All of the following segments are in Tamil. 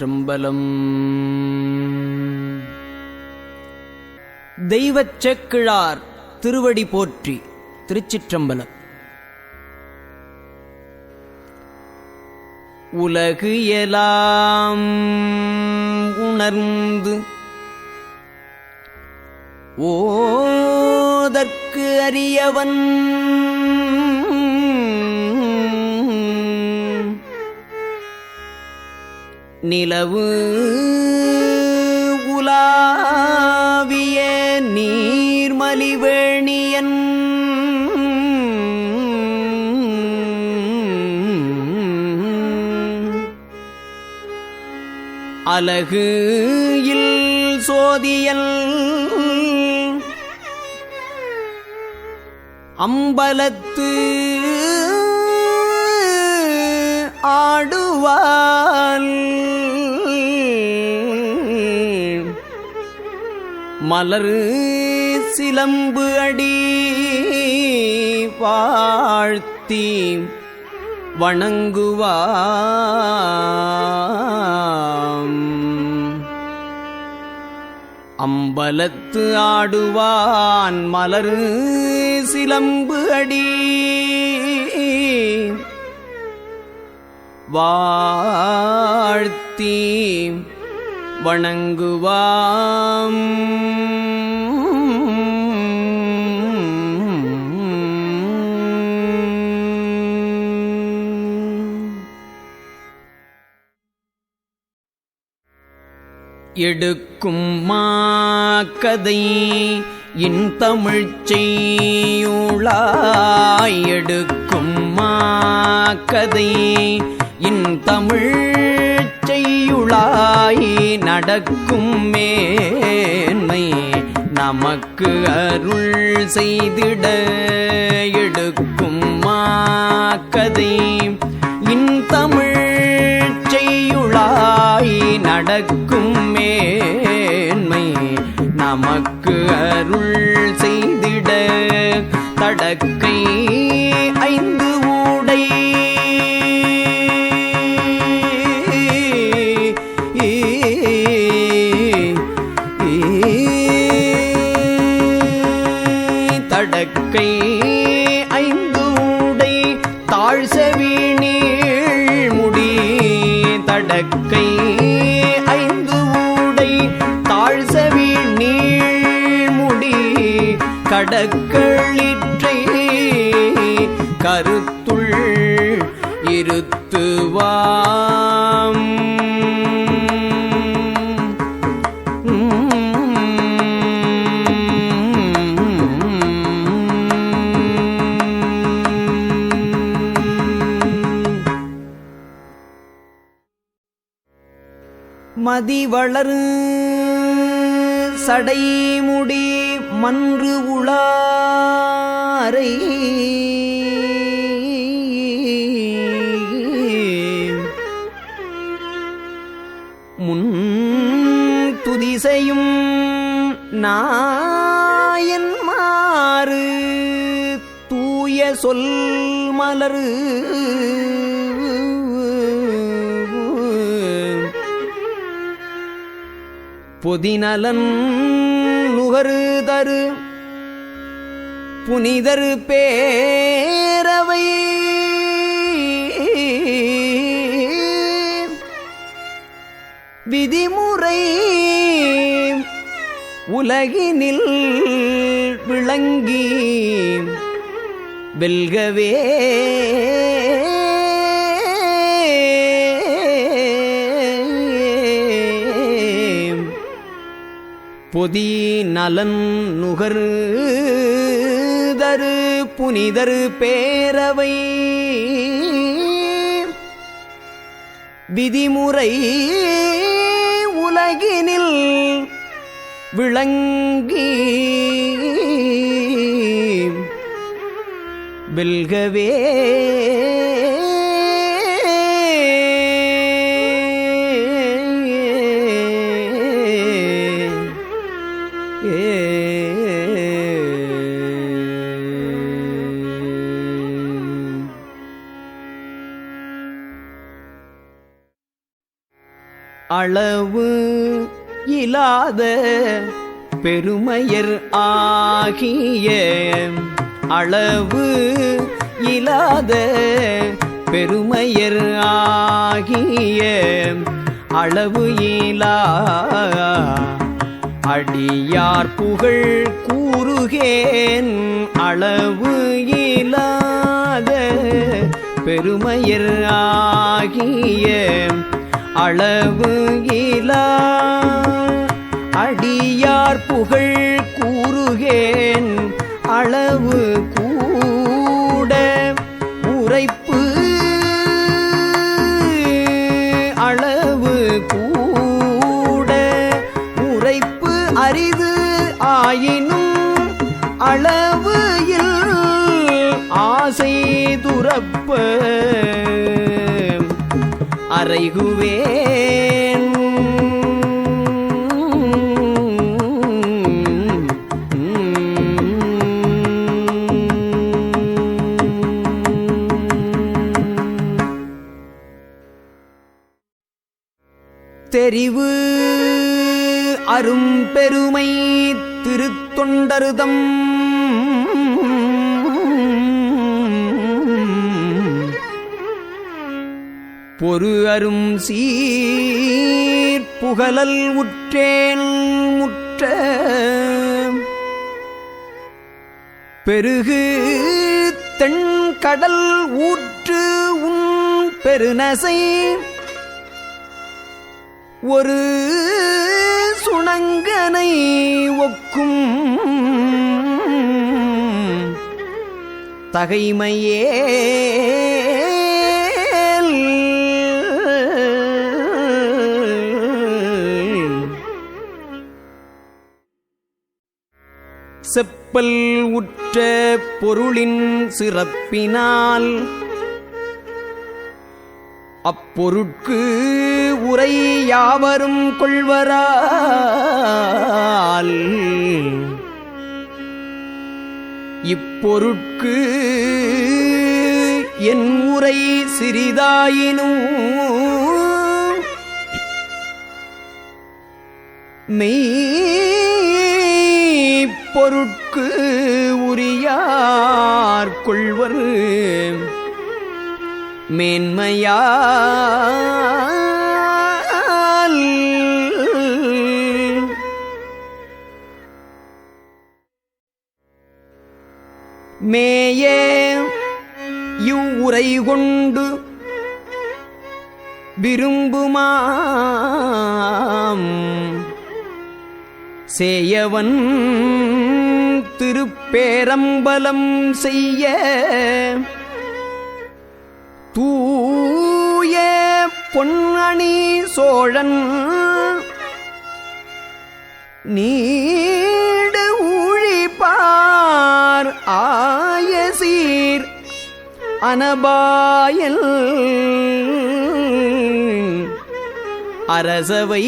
திருச்சிற்றம்பலம் தெய்வச் செக்கிழார் திருவடி போற்றி திருச்சிற்றம்பலம். உலகு எலாம் உணர்ந்து ஓதற்கு அறியவன் நிலவு உலாவிய நீர்மலிவேணியன். அலகு இல் சோதியல் அம்பலத்து ஆடுவாள். மலர் சிலம்பு அடி வாழ்த்தி வணங்குவாம். அம்பலத்து ஆடுவான் மலர் சிலம்பு அடி வாழ்த்தி வணங்குவாம். எடுக்கும் மாக்கதை இன் தமிழ்ச் செய்யுளாய். எடுக்கும் மாக்கதை இன் தமிழ்ச் செய்யுளாய் நடக்கும் மேன்மை நமக்கு அருள் செய்திட எடுக்கும் மாக்கதை இன் தமிழ்ச் செய்யுளாய் நடக்கும் மேன்மை நமக்கு அருள் செய்திட தடக்கை மதி வளரு. சடைமுடி மன்று உளாரை. முன் துதிசையும் நாயன்மாறு தூய சொல் மலரு. பொதிநலன் நுகரு தரு. புனிதரு பேரவை. விதிமுறை உலகினில் விளங்கி வெல்கவே. பொதி நலன் நுகர் தரு புனிதரு பேரவை. விதிமுறை உலகினில் விளங்கி. வெல்கவே அளவு இல்லாத பெருமையர் ஆகிய அளவு இல்லாத பெருமையர் ஆகிய அளவு இலா அடியார் புகழ் கூறுகேன் அளவு இலாத பெருமையர் ஆகிய அளவு இலா. அடியார் புகழ் கூறுகேன் அளவு கூட உரைப்பு. அளவு கூட உரைப்பு அரிது ஆயினும் அளவு இல் ஆசை துறப்ப. அறைகுவேன் தெரிவு அரும் பெருமை திருத்தொண்டருதம். பொறு அரும் சீர்புகழல் உற்றேன் முற்ற பெருகு தென்கடல் ஊற்று உன் பெருநசை. ஒரு சுணங்கனை ஒக்கும் தகைமையே செப்பல் உற்ற பொருளின் சிறப்பினால் அப்பொருட்கு உரை யாவரும் கொள்வரால் இப்பொருட்கு என் உரை சிறிதாயினும் மெய் பொருட்கு உரியார் கொள்வர். மேன்மையால். மேயே இவ்வுரை கொண்டு விரும்புமாம். சேயவன் திருப்பேரம்பலம் செய்ய தூய பொன்னணி சோழன் நீடு ஊழிப்பார் ஆயசீர் அனபாயல். அரசவை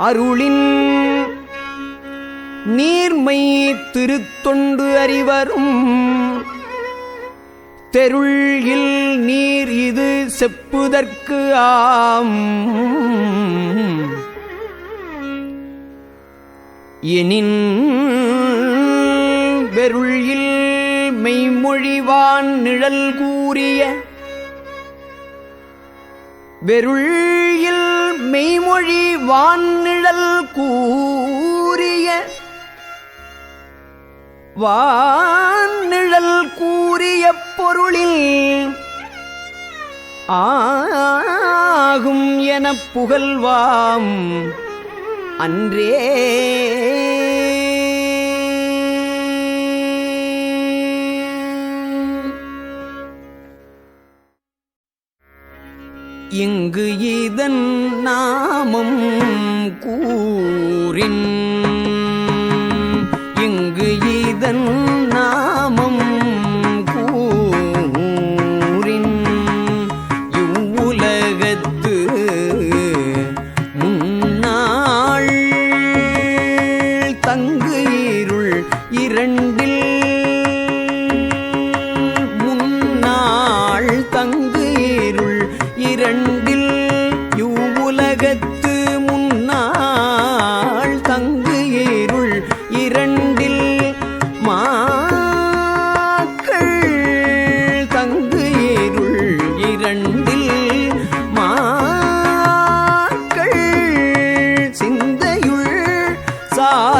அருளின் நீர்மை திருத்தொண்டு அறிவரும். தெருளில் நீர் இது செப்புதற்கு ஆம். எனின் வெருளில் மெய்மொழிவான் நிழல் கூறிய வெருளில் மெய்மொழி வான்நிழல் கூறிய வான்நிழல் கூறிய பொருளில் ஆகும் எனப் புகழ்வாம் அன்றே. இங்கு இதன் நாமம் கூறின். இங்கு இதன்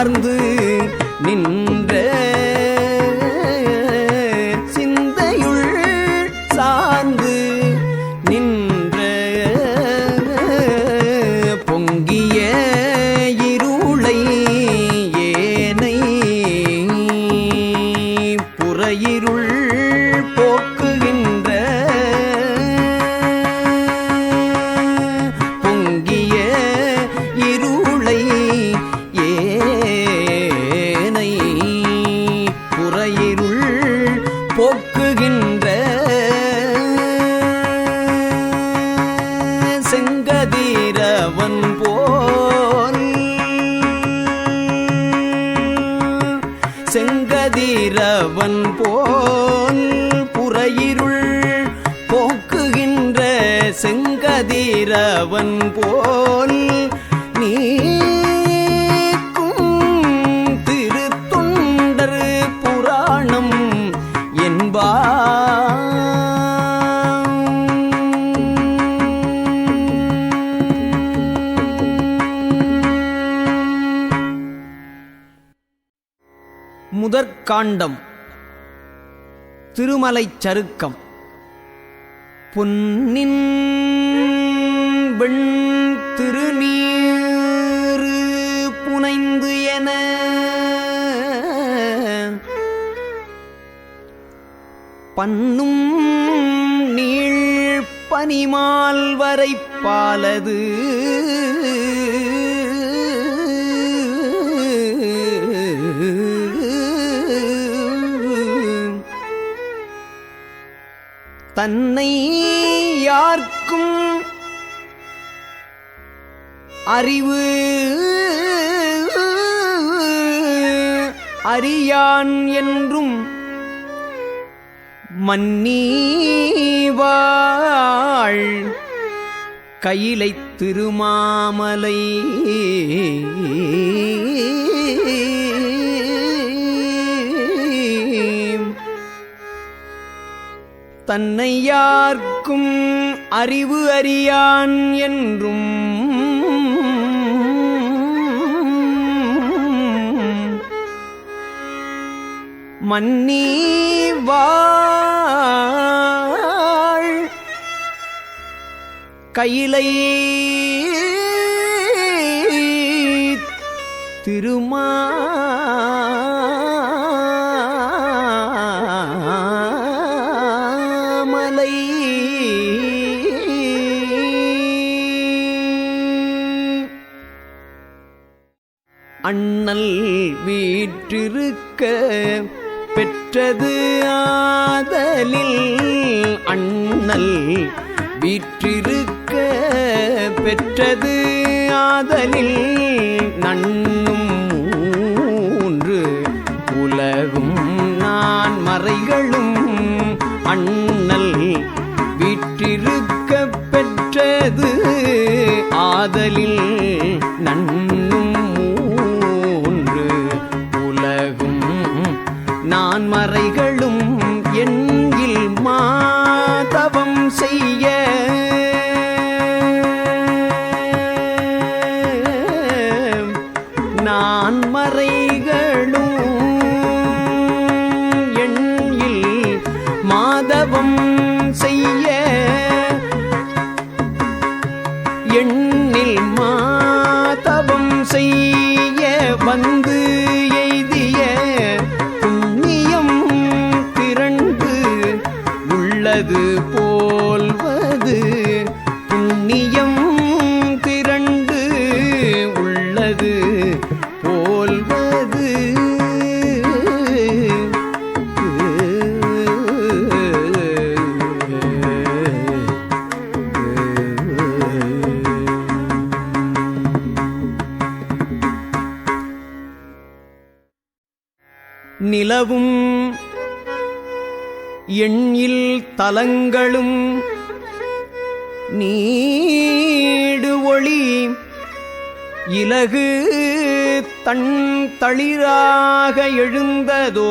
vardı. செங்கதீரவன் போல் நீ திருத்தொண்டர் புராணம் என்பா முதற்காண்டம். திருமலைச் சருக்கம். பொன்னின் வெண் திருநீறு புனைந்து என பன்னும் நீள் பனிமால் வரை பாலது தன்னை யார்க்கும் அறிவு அறியான் என்றும் மன்னீவாள். கையிலை திருமாமலை தன்னை யார்க்கும் அறிவு அறியான் என்றும் மன்னி வாழ் கையிலை திருமா வீற்றிருக்க பெற்றது ஆதலில் அண்ணல். வீற்றிருக்க பெற்றது ஆதலில் நண்ணும் மூன்று உலகும் நான் மறைகளும் அண்ணல். வீற்றிருக்க பெற்றது ஆதலில் நண்ணும் மறைகளும் எண்ணில் மாதவம் செய்ய நிலவும் எண்ணில் தலங்களும் நீடு ஒளி இலகு தன் தளிராக எழுந்ததோ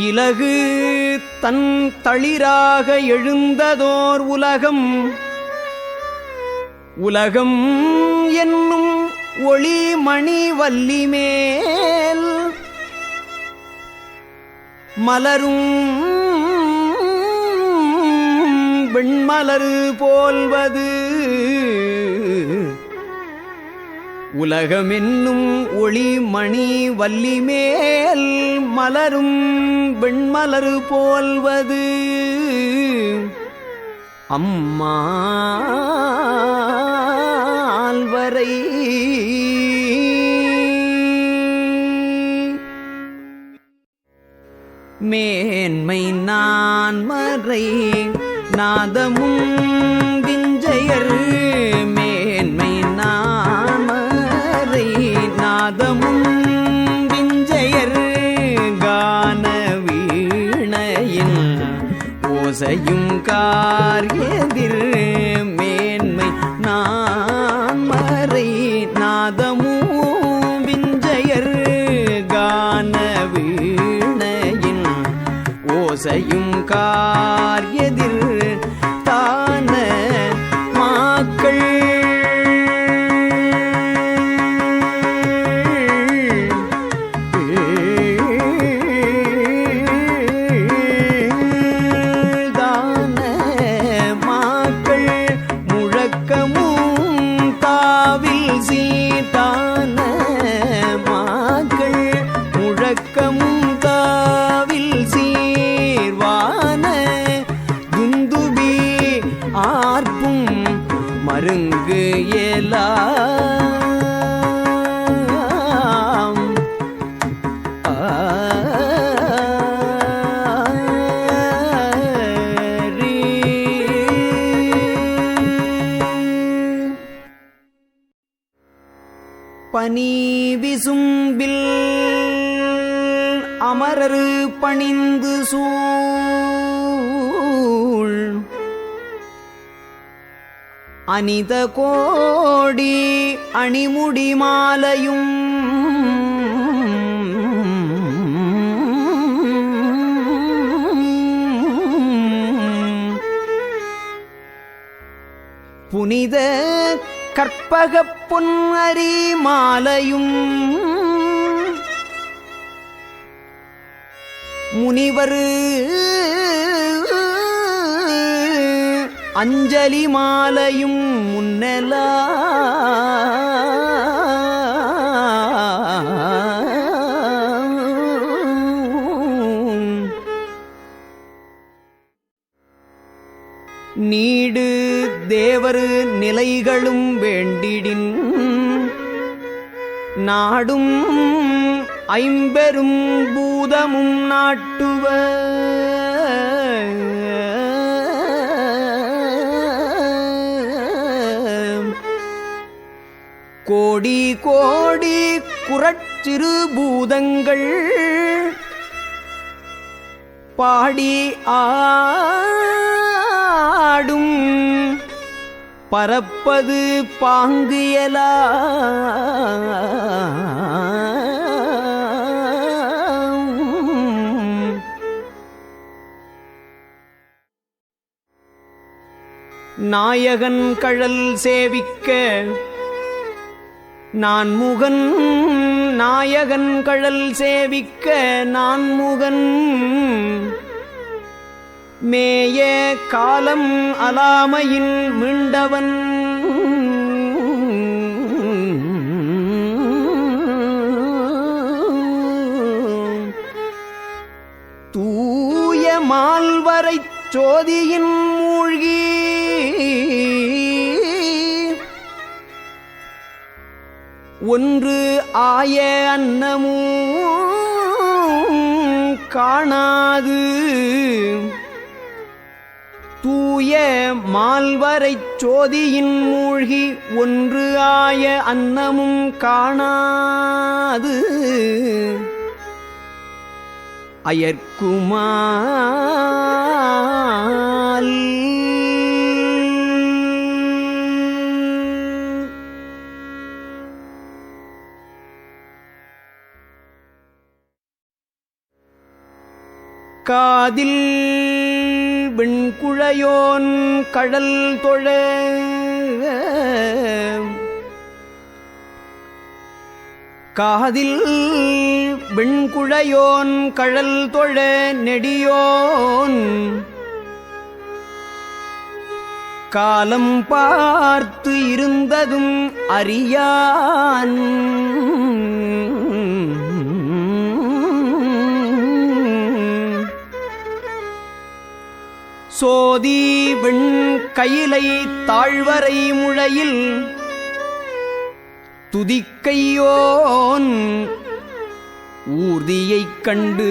இலகு தன் தளிராக எழுந்ததோர் உலகம் உலகம் என்னும் ஒளி மணி வல்லிமேல் மலரும் வெண்மலரு போல்வது உலகமென்னும் ஒளி மணி வல்லிமேல் மலரும் வெண்மலரு போல்வது அம்மால்வரை மேன்மை நான் மறை நாதமும் விஞ்சையர். ஓசையும் காரியதிர் மேன்மை நான் மறை நாதமும் விஞ்சையர் கான வீணையின் ஓசையும் காரியதிர் அனித கோடி அணிமுடி மாலையும். புனித கற்பகப் புன்னரி மாலையும். முனிவரு அஞ்சலி மாலையும் முன்னெலாம் நீடு தேவரு நிலைகளும் வேண்டிடின். நாடும் ஐம்பெரும் பூதமும் நாட்டுவர். கோடி கோடி குரச்சிறு பூதங்கள் பாடி ஆடும் பரப்பது பாங்கியலா நாயகன் கழல் சேவிக்க நான் முகன் நாயகன் கழல் சேவிக்க நான் முகன். மேய காலம் அலாமையின் மீண்டவன். தூய மால்வரைச் சோதியின் மூழ்கி ஒன்று ஆய அன்னமும் காணாது. தூய மால்வரைச் சோதியின் மூழ்கி ஒன்று ஆய அன்னமும் காணாது. அயற்குமா காதில் வெண்குழையோன் கடல் தொழ. காதில் வெண்குழையோன் கழல் தொழ நெடியோன். காலம் பார்த்து இருந்ததும் அறியான். சோதி வெண் கையிலை தாழ்வரை முழையில் துதிக்கையோன் ஊர்தியைக் கண்டு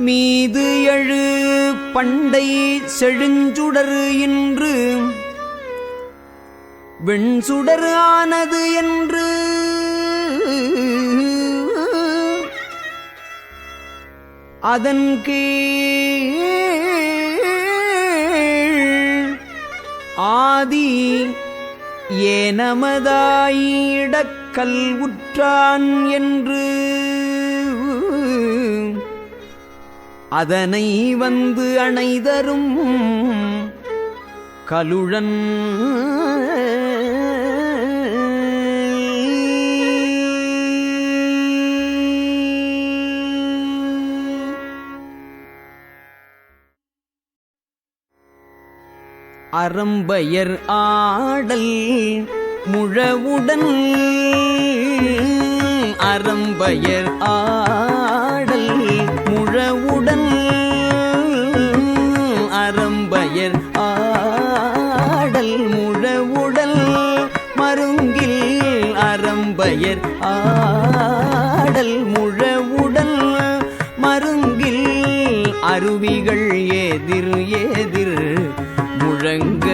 மீது எழு பண்டை செழுஞ்சுடர் இன்று வெண்சுடர் ஆனது என்று அதன் கீழ் ஆதி ஏனமதாயிடக்கல் உற்றான் என்று அதனை வந்து அணைதரும் கலுழன் அறம்பயர் ஆடல் முழவுடன் அறம்பயர் ஆடல் முழவுடன் அறம்பயர் ஆடல் முழவுடல் மருங்கில் அறம்பயர் ஆடல் முழவுடல் மருங்கில் அருவிகள் எதிர் எதிர் முழங்க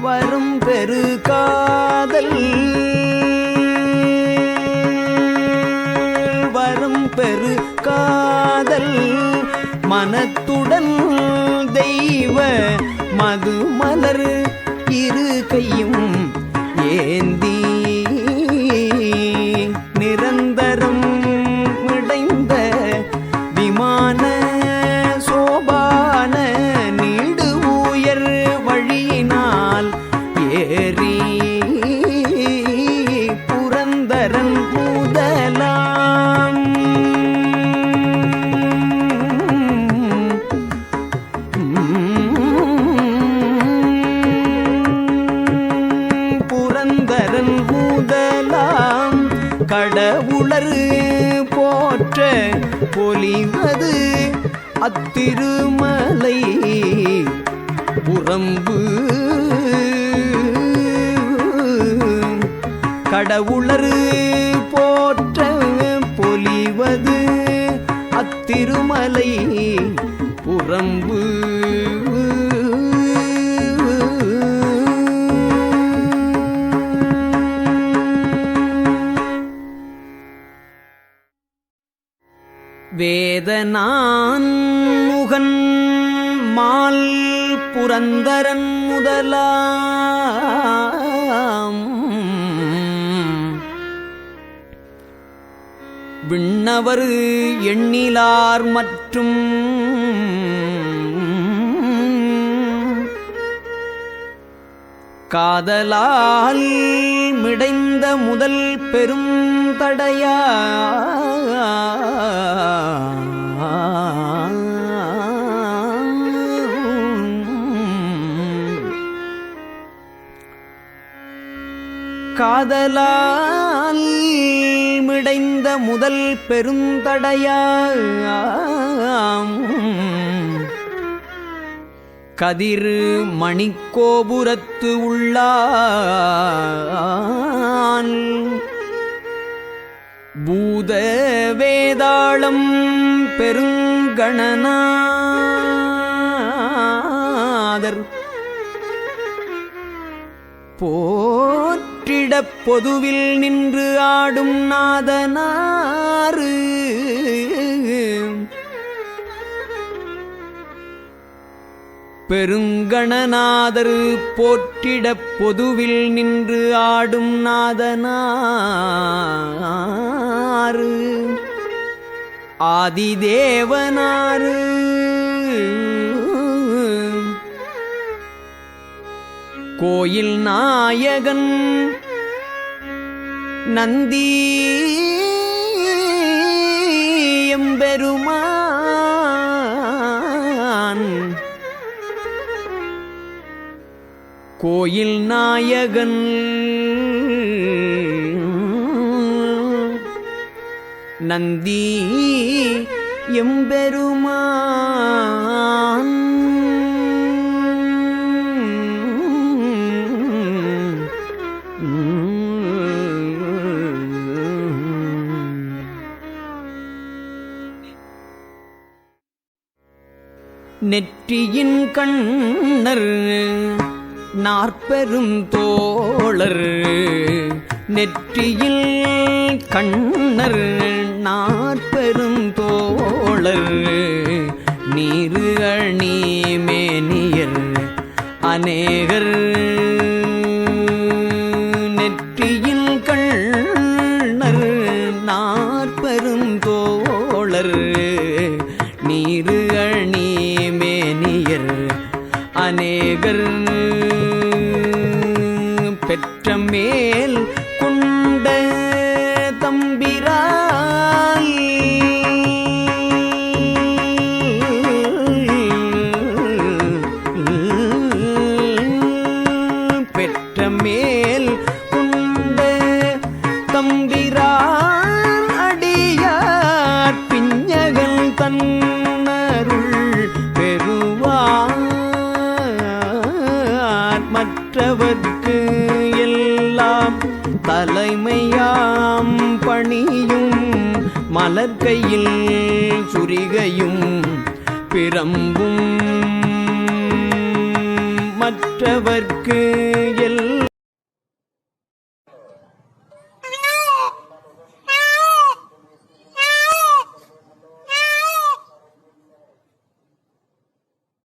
வரும் பெரு காதல். வரும் பெரு காதல். மனத்துடன் தெய்வ மதுமலர் இரு கையும் ஏந்தி அத்திருமலை புறம்பு கடவுளரு போற்ற பொலிவது அத்திருமலை புறம்பு புரந்தரன் முதலாம். விண்ணவர் எண்ணிலார் மற்றும் காதலால் மிடைந்த முதல் பெரும் தடையா காதலால் மிடைந்த முதல் பெருந்தடையாம் கதிர் மணிக்கோபுரத்து உள்ளான். பூத வேதாளம் பெருங்கணநாதர் போ பொதுவில் நின்று ஆடும் நாதனாறு. பெருங்கணநாதர் போற்றிடப் பொதுவில் நின்று ஆடும் நாதனாறு. ஆதிதேவனாறு. கோயில் நாயகன் நந்தி எம்பெருமான். கோயில் நாயகன். நந்தி எம்பெருமான். நெற்றியின் கண்ணர் நாற்பெரும் தோழர் நெற்றியில் கண்ணர் நாற்பெரும் தோழர் நீரு அணி மேனியர் அநேகர் அநேகர் பெற்ற மேல் que